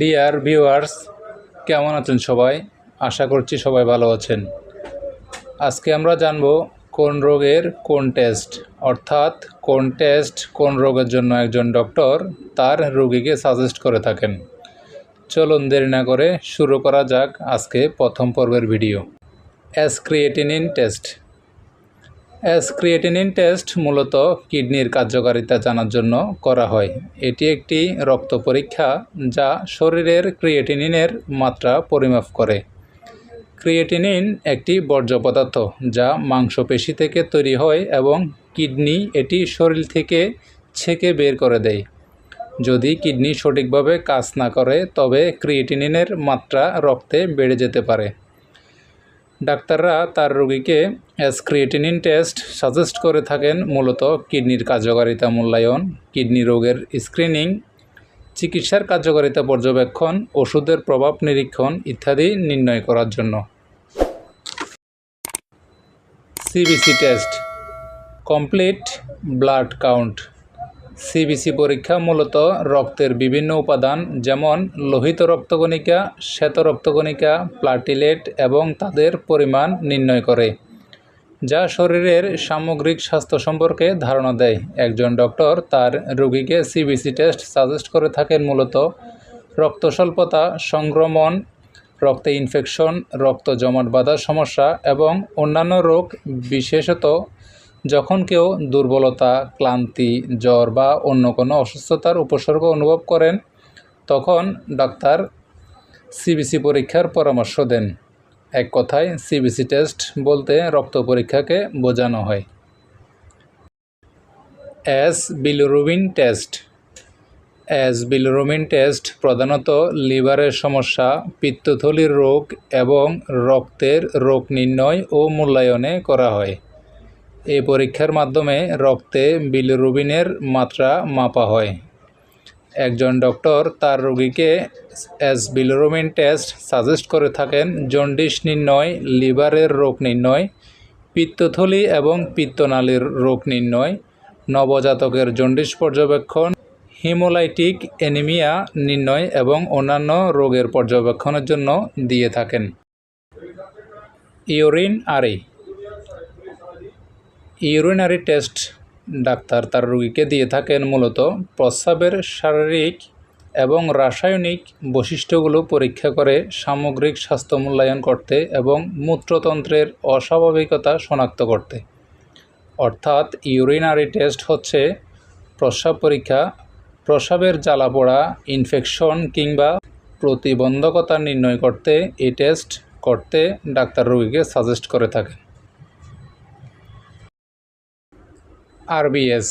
Dear viewers কেমন আছেন সবাই? আশা করছি সবাই ভালো আছেন। আজকে আমরা জানব কোন রোগের কোন টেস্ট অর্থাৎ কোন টেস্ট কোন রোগের জন্য একজন ডক্টর তার রোগীকে সাজেস্ট করে থাকেন। চলুন দেরি না করে শুরু করা যাক আজকে প্রথম পর্বের video S creatinine test S creatinine test মূলত কিডনির কার্যকারিতা জানার জন্য করা হয়। এটি একটি রক্ত পরীক্ষা যা শরীরের ক্রিয়েটিনিনের মাত্রা পরিমাপ করে। ক্রিয়েটিনিন একটি বর্জ্য পদার্থ যা মাংসপেশি থেকে তৈরি হয় এবং কিডনি এটি শরীর থেকে ছেঁকে বের করে দেয়। যদি কিডনি সঠিকভাবে কাজ না করে, তবে ক্রিয়েটিনিনের মাত্রা রক্তে বেড়ে যেতে পারে। ডাক্তাররা তার রোগীকে অ্যাসক্রিয়েটিনিন টেস্ট সাজেস্ট করে থাকেন মূলত কিডনির কার্যকারিতা মূল্যায়ন, কিডনি রোগের স্ক্রিনিং, চিকিৎসার কার্যকারিতা পর্যবেক্ষণ, ওষুধের প্রভাব নিরীক্ষণ ইত্যাদি নির্ণয় করার জন্য। CBC test, complete blood count. CBC পরীক্ষা মূলত রক্তের বিভিন্ন উপাদান, যেমন লোহিত রক্তকণিকা, শ্বেত রক্তকণিকা, প্লাটিলেট এবং তাদের পরিমাণ নির্ণয় করে, যা শরীরের সামগ্রিক স্বাস্থ্য সম্পর্কে ধারণা দেয়। একজন ডক্টর তার রোগীকে সিবিসি টেস্ট সাজেস্ট করে থাকেন মূলত রক্ত স্বল্পতা সংক্রমণ, রক্তে ইনফেকশন, রক্ত জমাট বাঁধার সমস্যা এবং অন্যান্য রোগ, বিশেষত যখন কেউ দুর্বলতা, ক্লান্তি, জ্বর বা অন্য কোনো অসুস্থতার উপসর্গ অনুভব করেন, তখন ডাক্তার সিবিসি পরীক্ষার পরামর্শ দেন। এক কথায় সিবিসি টেস্ট বলতে রক্ত পরীক্ষাকে বোঝানো হয়। As bilirubin test as bilirubin test প্রধানত লিভারের সমস্যা, পিত্তথলির রোগ এবং রক্তের রোগ নির্ণয় ও মূল্যায়নে করা হয়। এই পরীক্ষার মাধ্যমে রক্তে বিলিরুবিনের মাত্রা মাপা হয়। একজন ডক্টর তার রোগীকে অ্যাস বিলিরুবিন টেস্ট সাজেস্ট করে থাকেন, জন্ডিস নির্ণয়, লিভারের রোগ নির্ণয়, পিত্তথলি এবং পিত্তনালীর রোগ নির্ণয়, নবজাতকের জন্ডিস পর্যবেক্ষণ, হিমোলাইটিক অ্যানিমিয়া নির্ণয় এবং অন্যান্য রোগের পর্যবেক্ষণের জন্য দিয়ে থাকেন। ইউরিন আরি ইউরিনারি টেস্ট ডাক্তার তার রোগীকে দিয়ে থাকেন মূলত প্রস্রাবের শারীরিক এবং রাসায়নিক বৈশিষ্ট্যগুলো পরীক্ষা করে সামগ্রিক স্বাস্থ্য মূল্যায়ন করতে এবং মূত্রতন্ত্রের অস্বাভাবিকতা শনাক্ত করতে। অর্থাৎ ইউরিনারি টেস্ট হচ্ছে প্রস্রাব পরীক্ষা, প্রস্রাবের জ্বালা পোড়া, ইনফেকশন কিংবা প্রতিবন্ধকতা নির্ণয় করতে এই টেস্ট করতে ডাক্তার রোগীকে সাজেস্ট করে থাকেন। RBS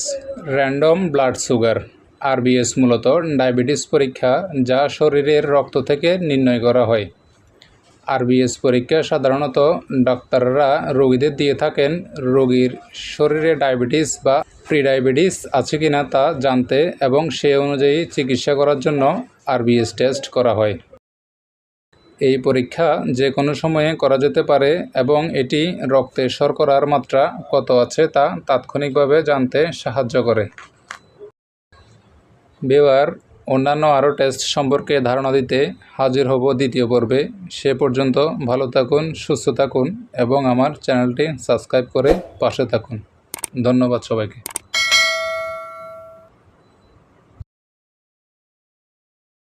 random blood sugar RBS মূলত ডায়াবেটিস পরীক্ষা যা শরীরের রক্ত থেকে নির্ণয় করা হয়। আরবিএস পরীক্ষা সাধারণত ডাক্তাররা রোগীদের দিয়ে থাকেন, রোগীর শরীরে ডায়াবেটিস বা প্রিডায়াবেটিস আছে কি না তা জানতে এবং সে অনুযায়ী চিকিৎসা করার জন্য আরবিএস টেস্ট করা হয়। এই পরীক্ষা যে কোনো সময়ে করা যেতে পারে এবং এটি রক্তে শর্করার মাত্রা কত আছে তা তাৎক্ষণিকভাবে জানতে সাহায্য করে। বেওয়ার অন্যান্য আরও টেস্ট সম্পর্কে ধারণা দিতে হাজির হব দ্বিতীয় পর্বে। সে পর্যন্ত ভালো থাকুন, সুস্থ থাকুন এবং আমার চ্যানেলটি সাবস্ক্রাইব করে পাশে থাকুন। ধন্যবাদ সবাইকে।